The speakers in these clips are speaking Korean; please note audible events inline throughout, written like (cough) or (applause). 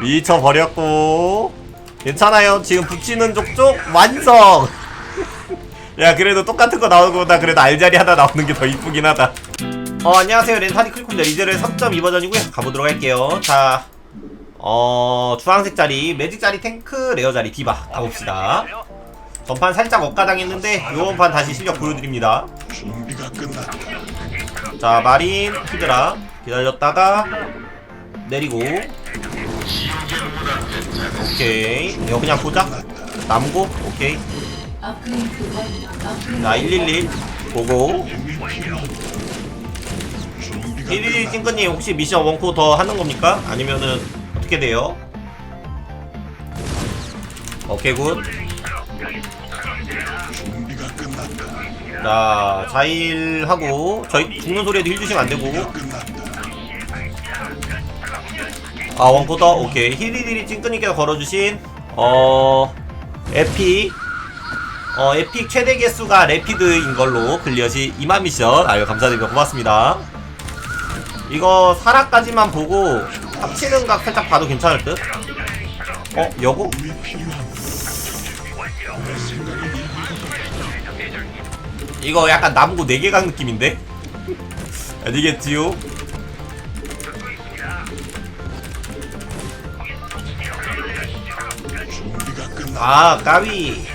미쳐버렸고. 괜찮아요. 지금 붙이는 족족 완성! (laughs) 야 그래도 똑같은 거 나오고 나 그래도 알자리 하나 나오는 게 더 이쁘긴 하다. 어 안녕하세요. 렌타디 클콘자 리젤의 3.2 버전이고요. 가보도록 할게요. 자 어, 주황색 자리, 매직 자리 탱크, 레어 자리 디바. 가봅시다. 전판 살짝 엇가당했는데 요번 판 다시 실력 보여드립니다. 준비가 끝났다. 자 마린 히드라. 기다렸다가 내리고 오케이 이거 그냥 보자 남고 오케이 자111 고고 111 찡크님 혹시 미션 원코 더 하는 겁니까? 아니면은 어떻게 돼요? 오케이 굿. 자, 자일하고 저희 죽는 소리에도 힐 주시면 안 되고. 아, 원코더 오케이. 힐리딜이 찡끄니께서 걸어주신 어 에픽 어 에픽 최대 개수가 레피드인 걸로 클리어시 2만 미션. 아유 감사드립니다. 고맙습니다. 이거 사라까지만 보고 합치는 각 살짝 봐도 괜찮을 듯. 어, 여고? 이거 약간 남고 4개 각 느낌인데? (laughs) 아니겠지요? 아 까비.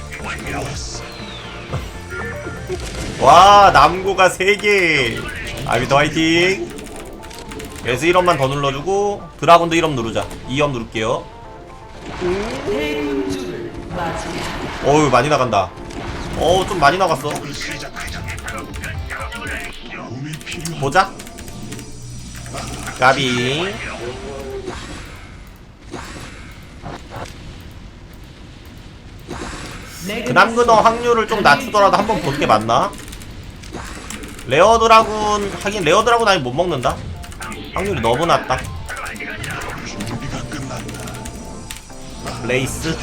와 남고가 3개. 아비더 화이팅. 그래서 1업만 더 눌러주고 드라곤도 1업 누르자. 2업 누를게요. 어우 많이 나간다. 어우 좀 많이 나갔어. 보자. 까비 그남근어 확률을 좀 낮추더라도 한번 보는 게 맞나? 레어 드라군 하긴 레어 드라군 아니 못 먹는다 확률이 너무 낮다. 레이스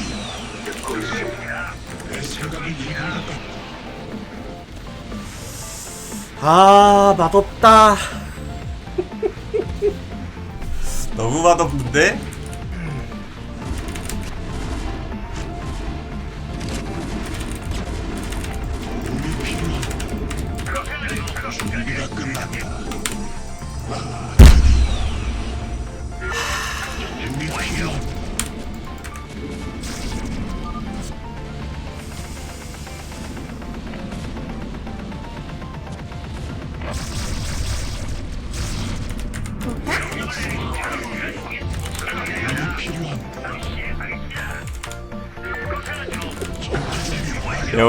아 맛없다 (laughs) 너무 맛없는데?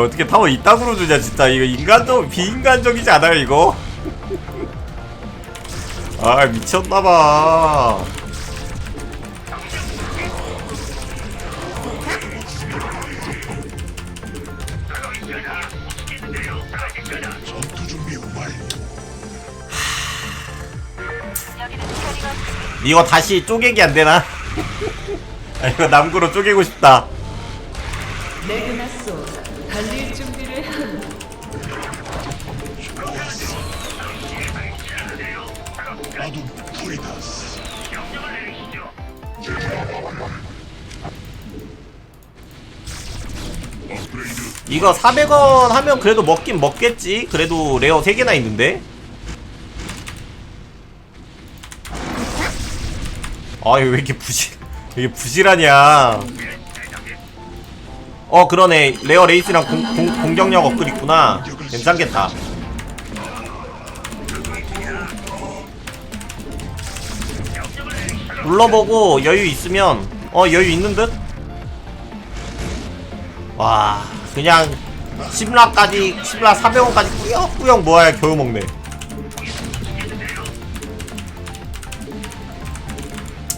어떻게 타워 이따구로 주냐 진짜 이거 인간적 비인간적이지 않아요 이거? (laughs) 아 미쳤나봐. 이거 다시 쪼개기 안 되나? (laughs) 아, 이거 남구로 쪼개고 싶다 이거 400원 하면 그래도 먹긴 먹겠지. 그래도 레어 3개나 있는데. 아 이거 왜 이렇게 부실 왜 이렇게 부실하냐 어 그러네. 레어 레이스랑 공, 공, 공격력 업글 있구나. 괜찮겠다. 눌러보고 여유 있으면 어 여유 있는 듯? 와 그냥 10라까지 10라 400원까지 꾸역꾸역 모아야 겨우 먹네.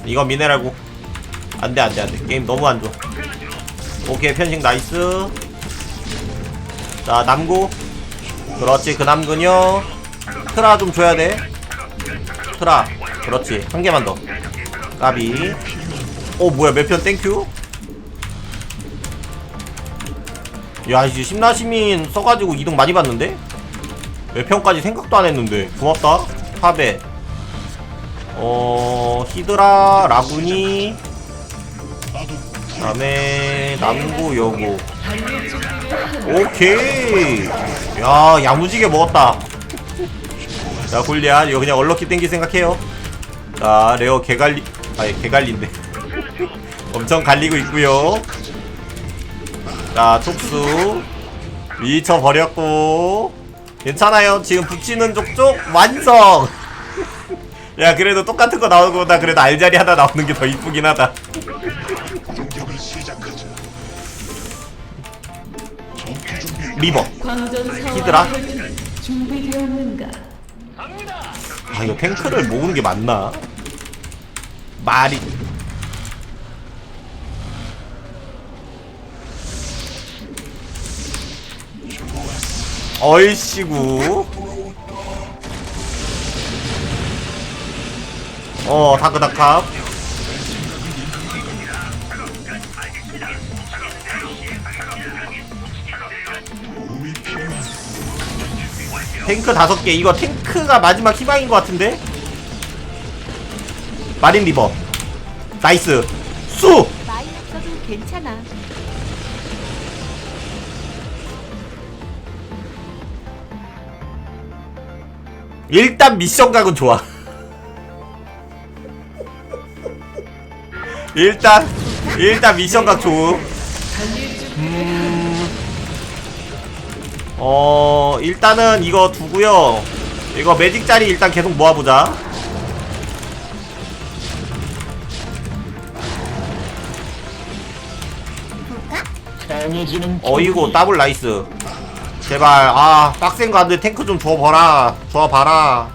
이거 미네랄고. 안돼 안돼 안돼. 게임 너무 안좋아. 오케이 편식 나이스. 자 남고 그렇지 그 남근요. 트라 좀 줘야돼. 트라. 그렇지 한 개만 더. 까비. 어 뭐야 몇 편? 땡큐 야 이제 심나시민 써가지고 이동 많이 받는데? 몇 평까지 생각도 안 했는데. 고맙다. 탑에. 어 히드라 라군이 다음에 남구 여고. 오케이. 야 야무지게 먹었다. 자 골리앗. 이거 그냥 얼럭키 땡기 생각해요. 자 레어 개갈리 아니 개갈리인데. (laughs) 엄청 갈리고 있고요 자 촉수. 미쳐버렸고. 괜찮아요. 지금 붙이는 족족 완성! (laughs) 야 그래도 똑같은 거 나오는 거보다 그래도 알자리 하나 나오는 게 더 이쁘긴 하다. 리버. 히드라? 아 이거 탱크를 모으는 게 맞나? 말이 얼씨구. 어 다크다캅 탱크 다섯 개. 이거 탱크가 마지막 희망인 것 같은데? 마린 리버. 나이스. 수. 일단 미션 각은 좋아. 일단 일단 미션 각 좋음. 준비를 어 일단은 이거 두고요. 이거 매직 자리 일단 계속 모아보자. 어이구 더블 나이스. 제발. 아 빡센 거 안돼. 탱크 좀 줘봐라. 줘봐라.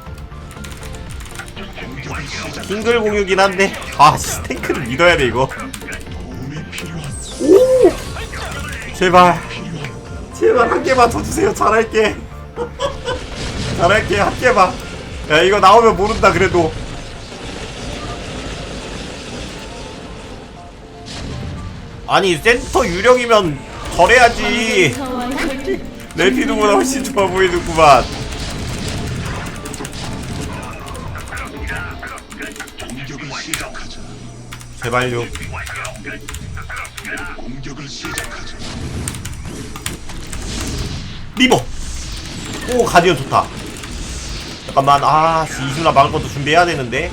싱글 공유긴 한데. 아 씨 탱크를 믿어야 돼 이거. 필요한 제발. 제발 한 개만 더 주세요. 잘할게. (laughs) 잘할게. 한 개만. 야 이거 나오면 모른다 그래도. 아니 센터 유령이면 저래야지 래피드보다 훨씬 좋아 보이는구만. 제발요 공격을 시작하자. 리버 오 가디언 좋다 잠깐만 아 이수나 막을 것도 준비해야 되는데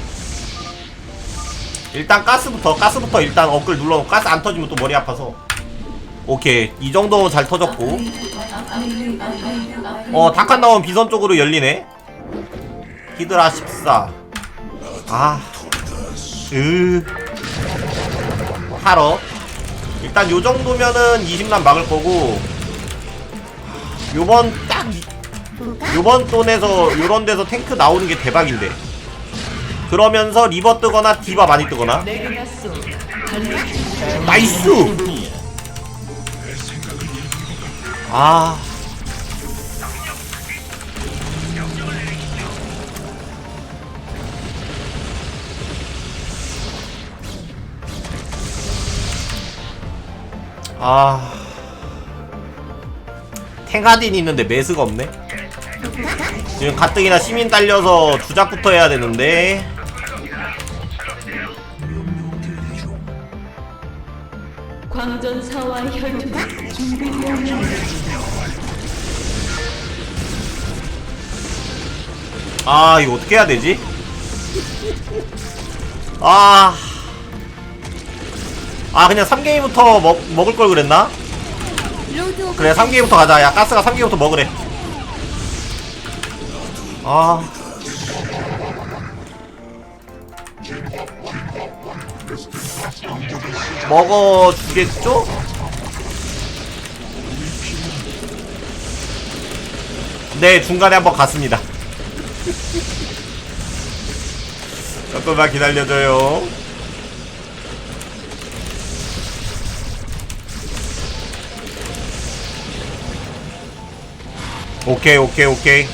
일단 가스부터 가스부터 일단 업글 눌러놓고 가스 안 터지면 또 머리 아파서 오케이 이 정도 잘 터졌고 어 닭한 나온 비선 쪽으로 열리네 히드라 14 아, 으, 하러. 일단 요 정도면은 20만 막을 거고, 요번 딱, 이- 요번 돈에서, 요런 데서 탱크 나오는 게 대박인데. 그러면서 리버 뜨거나 디바 많이 뜨거나. 나이스! 아. 아. 탱하딘 있는데 매스가 없네. 지금 가뜩이나 시민 딸려서 주작부터 해야 되는데. 광전사와 혈투는 준비되었는가? 아 이거 어떻게 해야 되지? 아. 아 그냥 3게임부터 먹, 먹을 걸 그랬나? 그래 3게임부터 가자 야 가스가 3게임부터 먹으래 아 먹어주겠죠? 네 중간에 한번 갔습니다. (laughs) 조금만 기다려줘요. 오케이 오케이 오케이.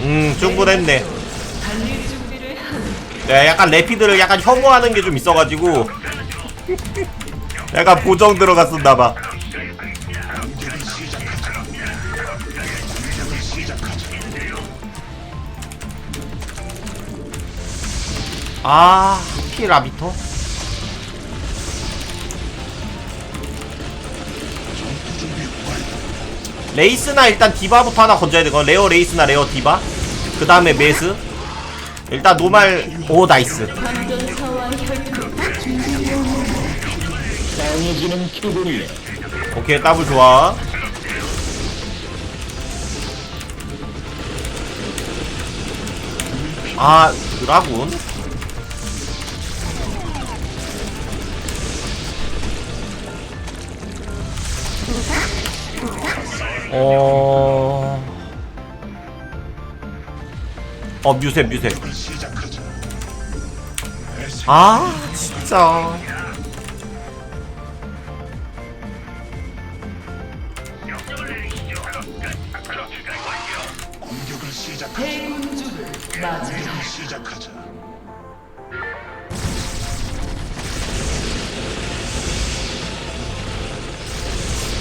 음 충분했네 야, 약간 래피드를 약간 혐오하는 게 좀 있어가지고 약간 보정 들어갔었나봐. 아 준비 완료. 레이스나 일단 디바부터 하나 건져야 되거 레어 레이스나 레어 디바 그 다음에 메스 일단 노말 오 나이스. 강해지는. 오케이 더블 좋아. 아 드라군 어... 어 뮤세 뮤세 시작하자. 아 진짜 공격을 시작하자. 대군주를 맞이하라 공격을 시작하자.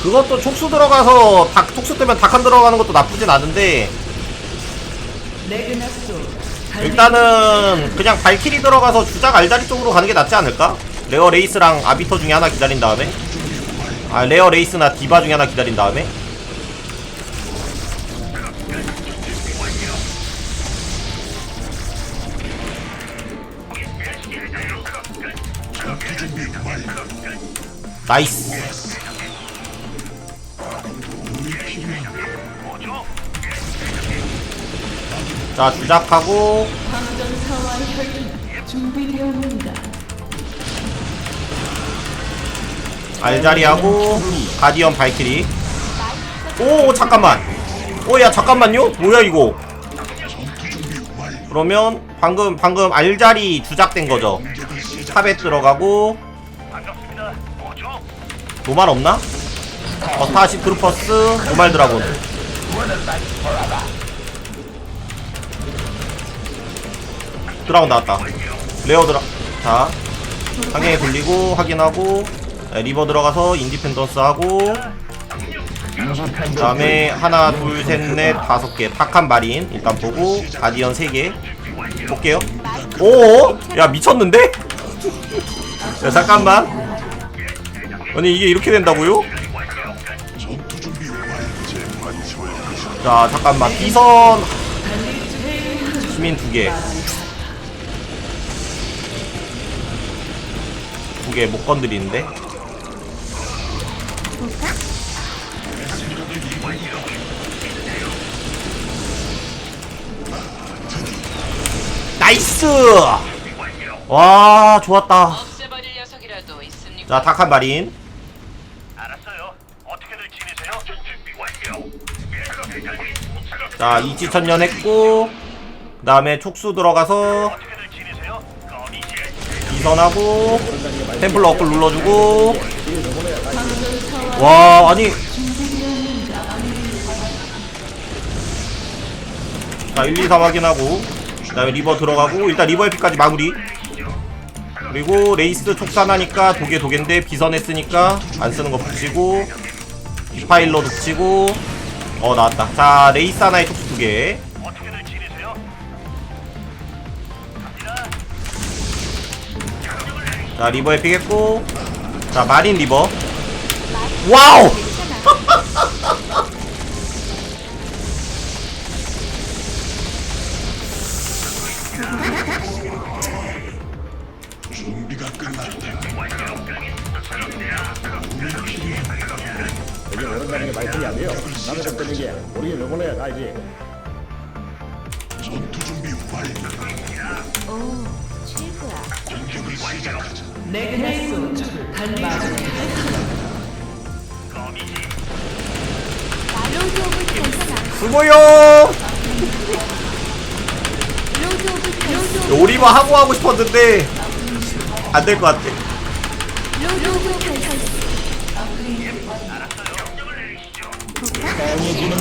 그것도 촉수 들어가서 닭 촉수 뜨면 닭 한 들어가는 것도 나쁘진 않은데 레그나소 달리 일단은 그냥 발키리 들어가서 주작 알자리 쪽으로 가는 게 낫지 않을까? 레어 레이스랑 아비터 중에 하나 기다린 다음에 아 레어 레이스나 디바 중에 하나 기다린 다음에. 나이스 자 주작하고 알자리하고 가디언 발키리 오 잠깐만 오야 잠깐만요 뭐야 이거. 그러면 방금 방금 알자리 주작된 거죠. 탑에 들어가고 노말 없나? 버타시 트루퍼스 노말 드라곤 드라곤 나왔다 레어 드라 자 상경에 돌리고 확인하고 네, 리버 들어가서 인디펜던스 하고 그 다음에 하나 둘셋넷 다섯 개 탁한 마린 일단 보고 가디언 세개 볼게요 오, 야 미쳤는데? 야 잠깐만. 아니 이게 이렇게 된다고요? 자 잠깐만 비선 시민 두 개. 두 개 못 건드리는데. 나이스! 와 좋았다. 없애버릴 녀석이라도 있습니까? 자 탁한 마린. 알았어요. 어떻게들 지내세요? 준비 완료. 자 이지천년 했고 그 다음에 촉수 들어가서 어떻게들 지내세요? 거미지. 비선하고 템플러 업글 눌러주고. 와 아니. 자 1, 2, 3 확인하고 그 다음에 리버 들어가고 일단 리버 에피까지 마무리. 그리고 레이스 촉산하니까 도개 도개인데 비선 했으니까 안 쓰는 거 붙이고 디파일러 붙이고. 어 나왔다. 자 레이스 하나에 촉수 두개 자 리버 에픽 했고. 자 마린 리버. 와우 오리버 하고 하고 싶었는데 안 될 것 같아.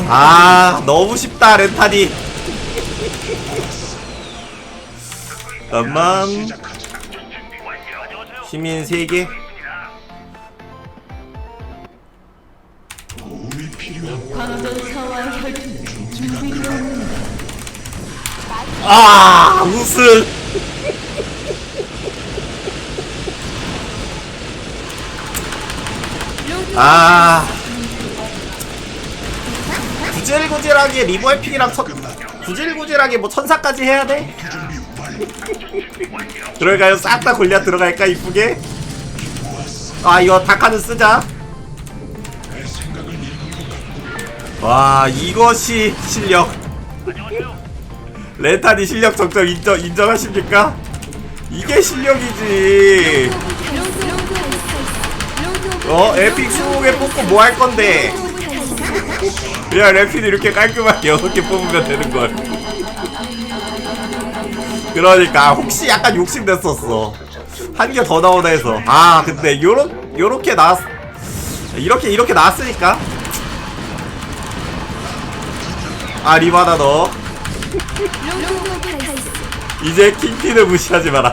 아 너무 쉽다 렌타니 시작하자. 시민 3개 아 무슨. 아. 구질구질하게 리버해핑이랑 첫 구질구질하게 뭐 천사까지 해야 돼? 들어가요. 싹 다 골려 들어갈까 이쁘게? 아 이거 다카는 쓰자. 와 이것이 실력. 렌탄이 실력 적정 인정, 인정하십니까? 이게 실력이지 어? 에픽 20개 뽑고 뭐 할 건데. 야 래피드 이렇게 깔끔하게 6개 뽑으면 되는걸 그러니까 혹시 약간 욕심냈었어 한 개 더 나오나 해서 아 근데 요런 요렇게 나왔 이렇게 이렇게 나왔으니까 아 리바다 너. (laughs) 이제 킹피를 무시하지 마라.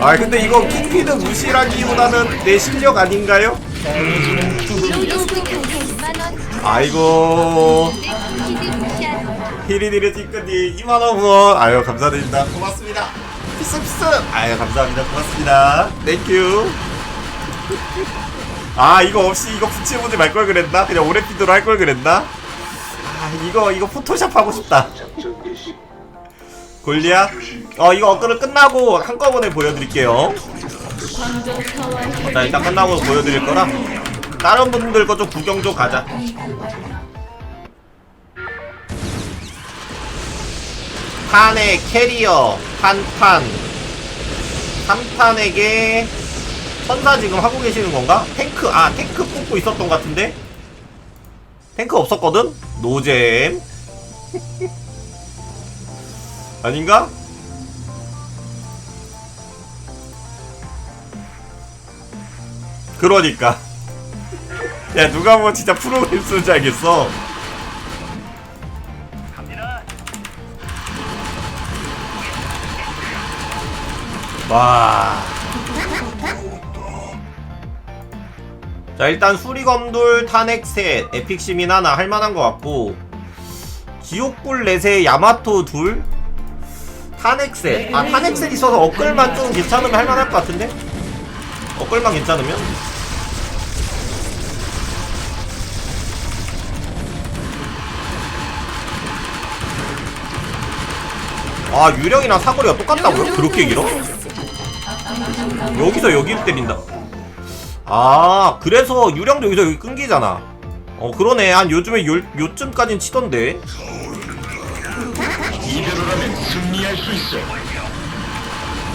아 근데 이거 킹피드 무시라기보다는 내 실력 아닌가요? 아이고. 히리디리 찌끄니 2만원 후원 아유 감사드립니다 고맙습니다 피스 피스 아유 감사합니다 고맙습니다 땡큐 아 이거 없이 이거 붙여보지 말 걸 그랬나? 그냥 오래 피드로 할 걸 그랬나? 아 이거 이거 포토샵 하고 싶다. 골리야? 어 이거 업그레이드 끝나고 한꺼번에 보여드릴게요. 나 일단 끝나고 보여드릴 거라. 다른 분들 거 좀 구경 좀 가자. 탄의 캐리어 탄탄. 3탄에게 천사 지금 하고 계시는 건가? 탱크 아 탱크 뽑고 있었던 것 같은데 탱크 없었거든? 노잼 아닌가? 그러니까 야 누가 뭐 진짜 프로그램 쓰는지 알겠어. 와. 자 일단 수리검돌 탄핵셋 에픽시민 하나 할만한 것 같고 지옥불 넷에 야마토 둘 탄핵셋 아 탄핵셋 있어서 업글만 좀 괜찮으면 할만할 것 같은데 업글만 괜찮으면 아 유령이랑 사거리가 똑같다고요? 그렇게 길어? 여기서 여기를 때린다. 아, 그래서 유령도 여기서 여기 끊기잖아. 어, 그러네. 한 요즘에 요, 요쯤까진 치던데.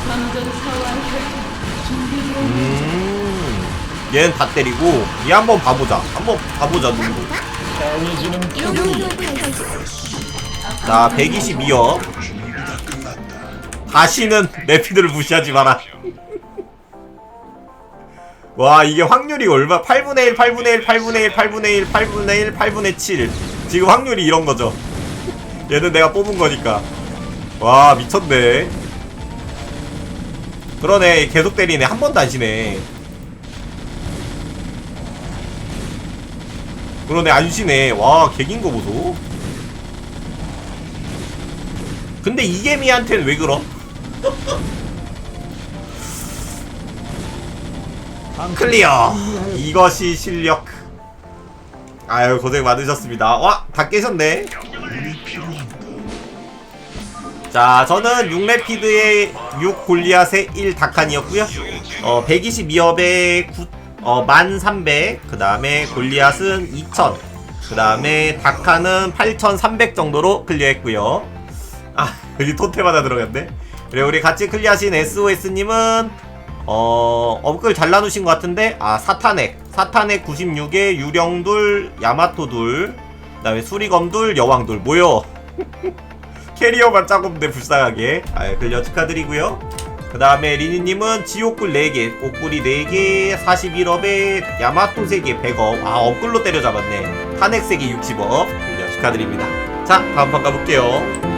광전사와 혈통 준비되었습니다. 음. 얘는 다 때리고, 얘 한번 봐보자. 한번 봐보자, 발사. 자, 122업. 다시는 레피드를 무시하지 마라. 와, 이게 확률이 얼마? 8분의 1, 8분의 1, 8분의 1, 8분의 1, 8분의 1, 8분의 7. 지금 확률이 이런 거죠. 얘는 내가 뽑은 거니까. 와, 미쳤네. 그러네, 계속 때리네. 한 번도 안 쉬네. 그러네, 안 쉬네. 와, 개긴 거 보소. 근데 이게미한테는 왜 그럼? (laughs) 클리어. 이것이 실력. 아유 고생 많으셨습니다. 와다 깨셨네. 자 저는 6레피드의 6 골리앗의 1 다칸이었고요. 어 122업에 9, 어, 1300 그 다음에 골리앗은 2000 그 다음에 다칸은 8300 정도로 클리어했고요. 아 여기 하나 들어갔네. 그래 우리 같이 클리어하신 SOS님은 어 업글 잘 나누신 것 같은데? 아 사탄액 사탄액 96에 유령둘 야마토둘 그 다음에 수리검둘 여왕둘. 뭐요? (laughs) 캐리어만 작업인데 불쌍하게. 아 클리어 축하드리고요. 그 다음에 리니님은 지옥굴 4개 옥굴이 4개 41업에 야마토 3개 100업. 아 업글로 때려잡았네. 탄핵 3개 60업 클리어 축하드립니다. 자 다음 판 가볼게요